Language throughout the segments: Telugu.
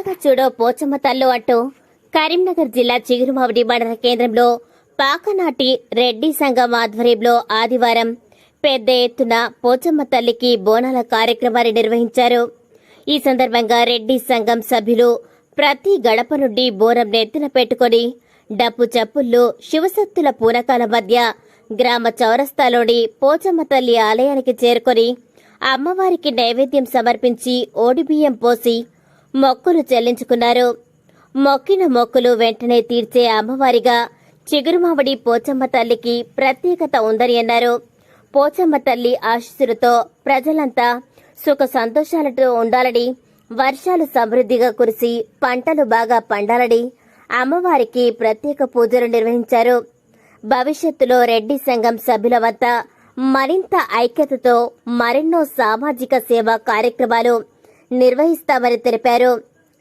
చల్లగా చూడో పోచమ్మ తల్లు అంటూ కరీంనగర్ జిల్లా చిగురుమావిడి మండల కేంద్రంలో పాకనాటి రెడ్డి సంఘం ఆధ్వర్యంలో ఆదివారం పెద్ద ఎత్తున పోచమ్మ తల్లికి బోనాల కార్యక్రమాన్ని నిర్వహించారు. ఈ సందర్భంగా రెడ్డి సంఘం సభ్యులు ప్రతి గడప నుండి బోనం నెత్తిన పెట్టుకొని డప్పు చప్పుల్లో శివశక్తుల పూనకాల మధ్య గ్రామ చౌరస్తాలోని పోచమ్మ తల్లి ఆలయానికి చేరుకొని అమ్మవారికి నైవేద్యం సమర్పించి ఓడిబియ్యం పోసి మొక్కులు చెల్లించుకున్నారు. మొక్కిన మొక్కులు వెంటనే తీర్చే అమ్మవారిగా చిగురుమావడి పోచమ్మ తల్లికి ప్రత్యేకత ఉందని అన్నారు. పోచమ్మ తల్లి ఆశీస్సులతో ప్రజలంతా సుఖ సంతోషాలతో ఉండాలని వర్షాలు సమృద్ధిగా కురిసి పంటలు బాగా పండాలని అమ్మవారికి ప్రత్యేక పూజలు నిర్వహించారు. భవిష్యత్తులో రెడ్డి సంఘం సభ్యుల వద్ద మరింత ఐక్యతతో మరెన్నో సామాజిక సేవా కార్యక్రమాలు నిర్వహిస్తామని తెలిపారు.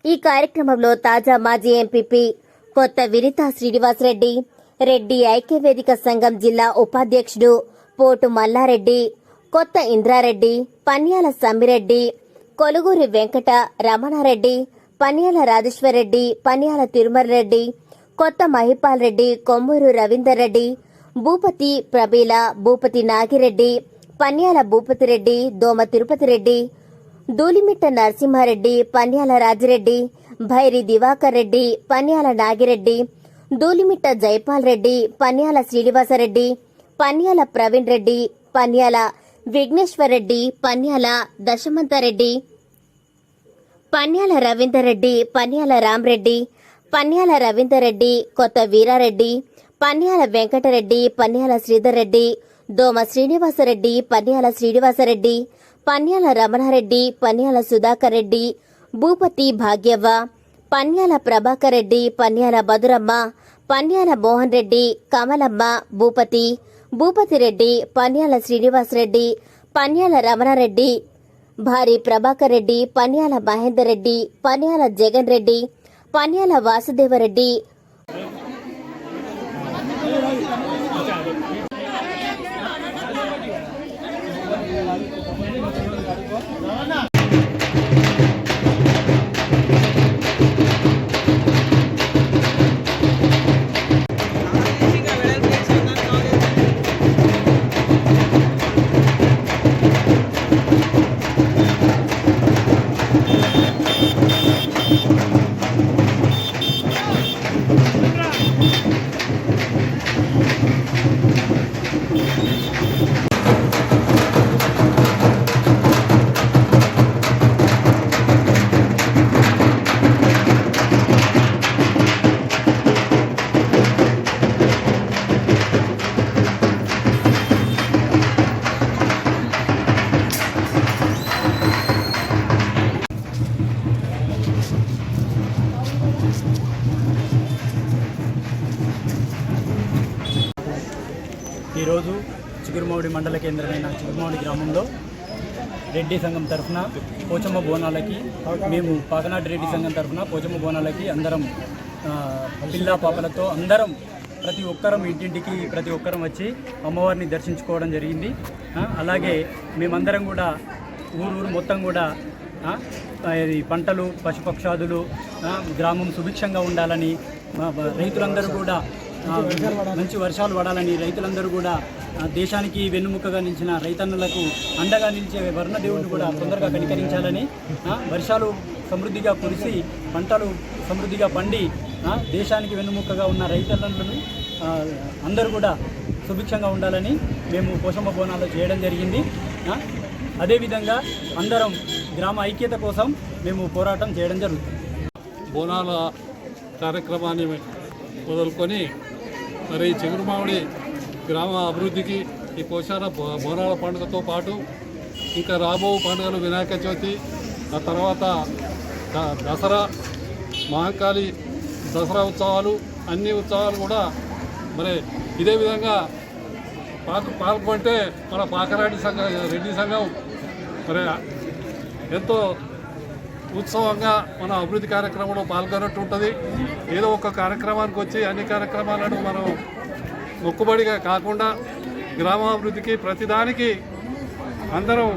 ఈ కార్యక్రమంలో తాజా మాజీ ఎంపీపీ కొత్త వినితా శ్రీనివాసరెడ్డి రెడ్డి ఐక్యవేదిక సంఘం జిల్లా ఉపాధ్యక్షుడు పోటు మల్లారెడ్డి కొత్త ఇంద్రారెడ్డి పన్యాల సమ్మిరెడ్డి కొలుగూరి వెంకట రమణారెడ్డి పన్యాల రాజేశ్వరరెడ్డి పన్యాల తిరుమలరెడ్డి కొత్త మహిపాల్ రెడ్డి కొమ్మూరు రవీందర్ రెడ్డి భూపతి ప్రబీల భూపతి నాగిరెడ్డి పన్యాల భూపతిరెడ్డి దోమ తిరుపతిరెడ్డి దూలిమిట్ట నరసింహారెడ్డి పన్యాల రాజిరెడ్డి భైరి దివాకర్ రెడ్డి పన్యాల నాగిరెడ్డి దూలిమిట్ట జైపాల్ రెడ్డి పన్యాల శ్రీనివాసరెడ్డి పన్యాల ప్రవీణ్ రెడ్డి పన్యాల విఘ్నేశ్వర్ రెడ్డి పన్యాల దశమంతారెడ్డి పన్యాల రవీందర్ రెడ్డి పన్యాల రామ్రెడ్డి పన్యాల రవీందర్ రెడ్డి కొత్త వీరారెడ్డి పన్యాల వెంకటరెడ్డి పన్యాల శ్రీధర్ రెడ్డి దోమ శ్రీనివాసరెడ్డి పన్యాల శ్రీనివాసరెడ్డి పన్యాల రమణారెడ్డి పన్యాల సుధాకర్ రెడ్డి భూపతి భాగ్యవ్వ పన్యాల ప్రభాకర్ రెడ్డి పన్యాల బదురమ్మ పన్యాల మోహన్ రెడ్డి కమలమ్మ భూపతి భూపతి రెడ్డి పన్యాల శ్రీనివాసరెడ్డి పన్యాల రమణారెడ్డి భారీ ప్రభాకర్ రెడ్డి పన్యాల మహేందర్ రెడ్డి పన్యాల జగన్ రెడ్డి పన్యాల వాసుదేవరెడ్డి ఈరోజు కేంద్రమైన చిగురుమౌడి గ్రామంలో రెడ్డి సంఘం తరఫున పోచమ్మ బోనాలకి మేము పాకనాటి రెడ్డి సంఘం తరఫున పోచమ్మ బోనాలకి అందరం పిల్ల పాపలతో అందరం ప్రతి ఒక్కరం ఇంటింటికి ప్రతి ఒక్కరం వచ్చి అమ్మవారిని దర్శించుకోవడం జరిగింది. అలాగే మేమందరం కూడా ఊరు ఊరు మొత్తం కూడా ఇది పంటలు పశుపక్షాదులు గ్రామం సుభిక్షంగా ఉండాలని రైతులందరూ కూడా మంచి వర్షాలు పడాలని రైతులందరూ కూడా దేశానికి వెన్నుముకగా నిలిచిన రైతన్నులకు అండగా నిలిచే వర్ణదేవుడిని కూడా తొందరగా కనికరించాలని వర్షాలు సమృద్ధిగా కురిసి పంటలు సమృద్ధిగా పండి దేశానికి వెన్నుముకగా ఉన్న రైతన్నులను అందరూ కూడా సుభిక్షంగా ఉండాలని మేము పోషమ్మ బోనాలు చేయడం జరిగింది. అదేవిధంగా అందరం గ్రామ ఐక్యత కోసం మేము పోరాటం చేయడం జరుగుతుంది. బోనాల కార్యక్రమాన్ని మొదలుకొని మరి చిగురుమామిడి గ్రామ అభివృద్ధికి ఈ పోషాల బోనాల పండుగతో పాటు ఇంకా రాబో పండుగలు వినాయక చవితి ఆ తర్వాత దసరా మహాకాళి దసరా ఉత్సవాలు అన్ని ఉత్సవాలు కూడా మరి ఇదే విధంగా పాల్గొ పాల్గొంటే మన పాకరాడి సంఘం రెడ్డి సంఘం మరి ఎంతో ఉత్సవంగా మన అభివృద్ధి కార్యక్రమంలో పాల్గొన్నట్టు ఉంటుంది. ఏదో ఒక కార్యక్రమానికి వచ్చి అన్ని కార్యక్రమాలను మనం మొక్కుబడిగా కాకుండా గ్రామాభివృద్ధికి ప్రతిదానికి అందరం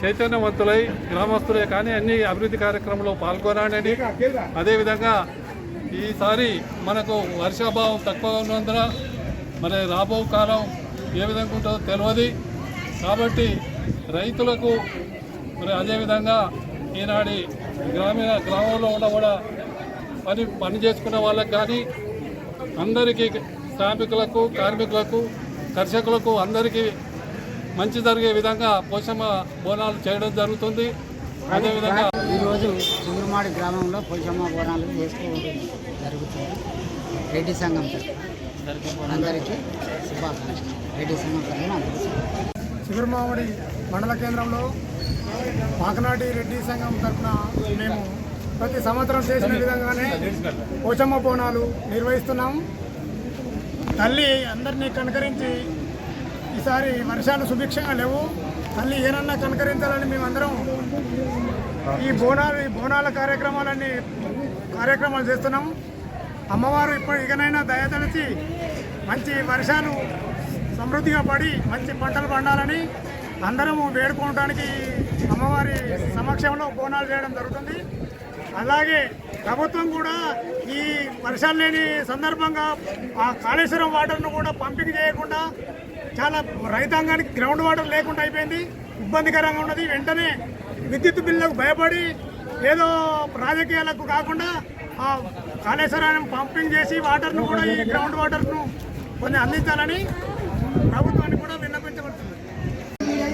చైతన్యవంతులై గ్రామస్తులే కానీ అన్ని అభివృద్ధి కార్యక్రమంలో పాల్గొనాలని. అదేవిధంగా ఈసారి మనకు వర్షాభావం తక్కువ ఉన్నందున మరి రాబో కాలం ఏ విధంగా ఉంటుందో తెలియదు కాబట్టి రైతులకు మరి అదేవిధంగా ఈనాడి గ్రామీణ గ్రామంలో ఉన్న కూడా పని పని చేసుకునే వాళ్ళకి కానీ అందరికీ శ్రామికులకు కార్మికులకు కర్షకులకు అందరికీ మంచి జరిగే విధంగా పోషమ్మ బోనాలు చేయడం జరుగుతుంది. అదేవిధంగా ఈరోజు చిగురుమాడి గ్రామంలో పోషమ్మ బోనాలు చేస్తూ జరుగుతుంది. రెడ్డి సంఘం అందరికీ శుభాకాంక్షలు. రెడ్డి సంఘం తరఫున అందరికీ చిగురుమామిడి మండల కేంద్రంలో పాకనాటి రెడ్డి సంఘం తరఫున మేము ప్రతి సంవత్సరం చేసిన విధంగానే పోచమ్మ బోనాలు నిర్వహిస్తున్నాం తల్లి అందరినీ కనకరించి ఈసారి వర్షాలు సుభిక్షంగా లేవు. తల్లి ఏనన్నా కనకరించాలని మేమందరం ఈ బోనాలు ఈ బోనాల కార్యక్రమాలన్నీ కార్యక్రమాలు చేస్తున్నాం అమ్మవారు ఇప్పుడు ఇకనైనా దయతలిచి మంచి వర్షాలు సమృద్ధిగా పడి మంచి పంటలు పండాలని అందరము వేడుకోవడానికి అమ్మవారి సమక్షంలో బోనాలు చేయడం జరుగుతుంది. అలాగే ప్రభుత్వం కూడా ఈ వర్షాలు లేని సందర్భంగా ఆ కాళేశ్వరం వాటర్ను కూడా పంపిణీ చేయకుండా చాలా రైతాంగానికి గ్రౌండ్ వాటర్ లేకుండా అయిపోయింది. ఇబ్బందికరంగా ఉన్నది. వెంటనే విద్యుత్ బిల్లులకు భయపడి ఏదో రాజకీయాలకు కాకుండా ఆ కాళేశ్వరాన్ని పంపింగ్ చేసి వాటర్ను కూడా ఈ గ్రౌండ్ వాటర్ను కొన్ని అందించాలని ప్రభుత్వాన్ని కూడా విన్నపించబడుతుంది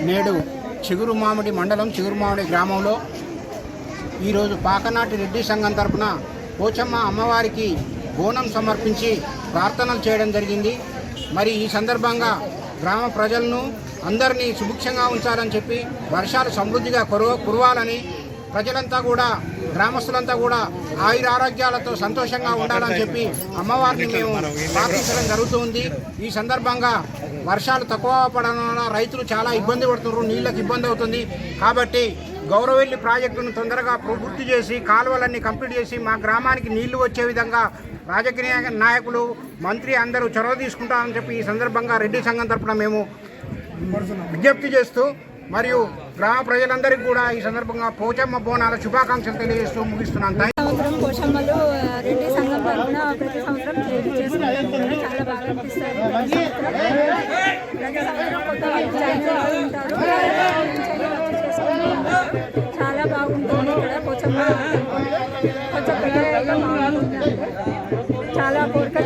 నేడు చిగురు మామిడి మండలం చిగురు మామిడి గ్రామంలో ఈరోజు పాకనాటి రెడ్డి సంఘం తరపున పోచమ్మ అమ్మవారికి బోనం సమర్పించి ప్రార్థనలు చేయడం జరిగింది. మరి ఈ సందర్భంగా గ్రామ ప్రజలను అందరినీ సుభిక్షంగా ఉంచాలని చెప్పి వర్షాలు సమృద్ధిగా కురవ కురవాలని ప్రజలంతా కూడా గ్రామస్తులంతా కూడా ఆయుర ఆరోగ్యాలతో సంతోషంగా ఉండాలని చెప్పి అమ్మవారిని మేము ప్రార్థించడం జరుగుతుంది. ఈ సందర్భంగా వర్షాలు తక్కువ పడడం వలన రైతులు చాలా ఇబ్బంది పడుతున్నారు నీళ్ళకి ఇబ్బంది అవుతుంది. కాబట్టి గౌరవెల్లి ప్రాజెక్టును తొందరగా పూర్తి చేసి కాలువలన్నీ కంప్లీట్ చేసి మా గ్రామానికి నీళ్ళు వచ్చే విధంగా రాజకీయ నాయకులు మంత్రి అందరూ చొరవ తీసుకుంటామని చెప్పి ఈ సందర్భంగా రెడ్డి సంఘం తరపున మేము విజ్ఞప్తి చేస్తూ మరియు గ్రామ ప్రజలందరికీ కూడా ఈ సందర్భంగా పోచమ్మ బోనాల శుభాకాంక్షలు తెలియజేస్తూ ముగిస్తున్నాను. సంవత్సరం చాలా కోరిక